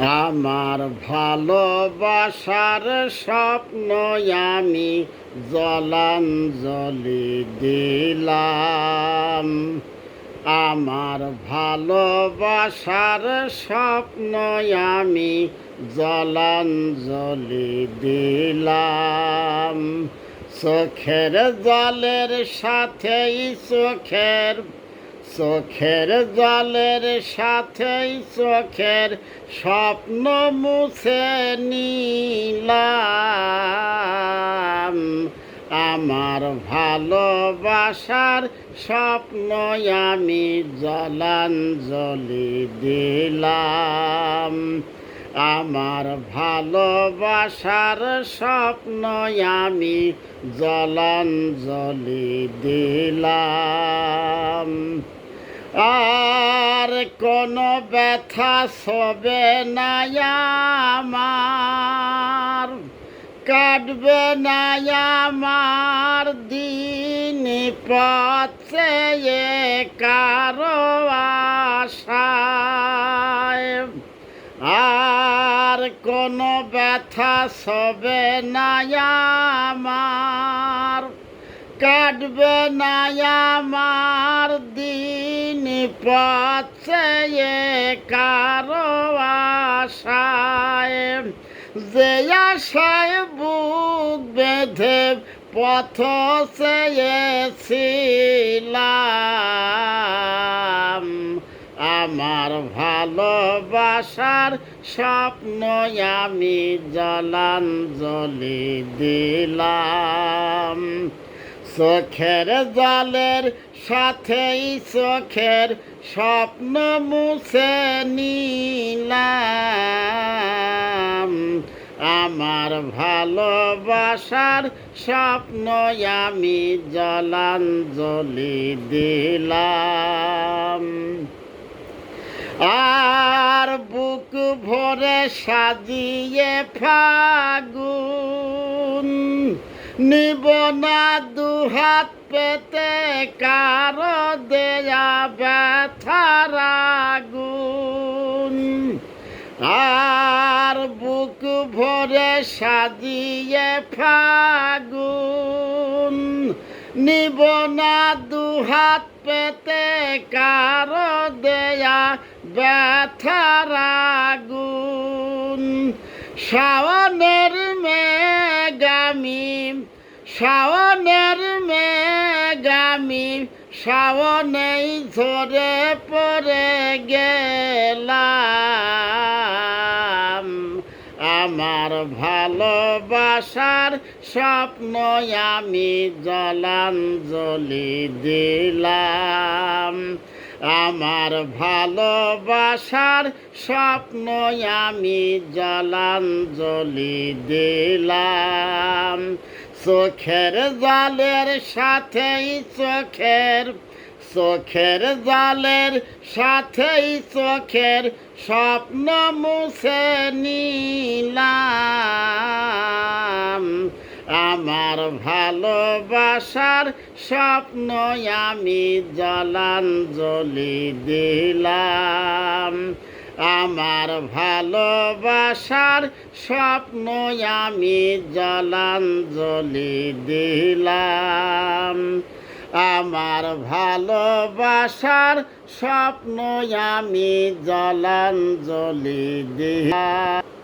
আমার ভালোবাসার স্বপ্ন আমি জলাঞ্জলি দিলাম। আমার ভালোবাসার স্বপ্ন আমি জলাঞ্জলি দিলাম। চোখের জলের সাথেই চোখের চোখের জলের সাথেই চোখের স্বপ্ন মুছে নিলাম। আমার ভালোবাসার স্বপ্ন আমি জলাঞ্জলি দিলাম। আমার ভালোবাসার স্বপ্ন আমি জলাঞ্জলি দিলাম। আর কোনো ব্যথা সবে না আমার। কাটবে আমার দিন পথে কারও আশায়। আর কোনো ব্যথা সবে না আমার। কাটবে না আমার দিন পথে কারও আশায়। যে আশায় বুক বেঁধে পথ চেয়েছিলাম আমার ভালোবাসার স্বপ্ন আমি জলাঞ্জলি দিলাম। চোখের জলের সাথেই চোখের স্বপ্ন মুছে নিলাম। আমার ভালোবাসার স্বপ্ন আমি জলাঞ্জলি দিলাম। আর বুক ভরে সাজিয়ে ফাগুন। নিব না দুহাত পেতে কারও দেয়া ব্যথার আগুন। আর বুক ভরে সাজিয়ে ফাগুন। নিব না দুহাত পেতে কারও দেয়া ব্যথার আগুন। শাওনের মেগামি শাওনের মেগামি শাওনেই ঝরে পড়ে গেলাম। আমার ভালোবাসার স্বপ্ন আমি জলাঞ্জলি দিলাম। আমার ভালোবাসার স্বপ্ন আমি জলাঞ্জলি দিলাম। চোখের জলের সাথেই চোখের চোখের জলের সাথেই চোখের স্বপ্ন মুছে নিলাম। আমার ভালোবাসার স্বপ্ন আমি জলাঞ্জলি দিলাম। আমার ভালোবাসার স্বপ্ন আমি জলাঞ্জলি দিলাম। আমার ভালোবাসার স্বপ্ন আমি জলাঞ্জলি দিলাম।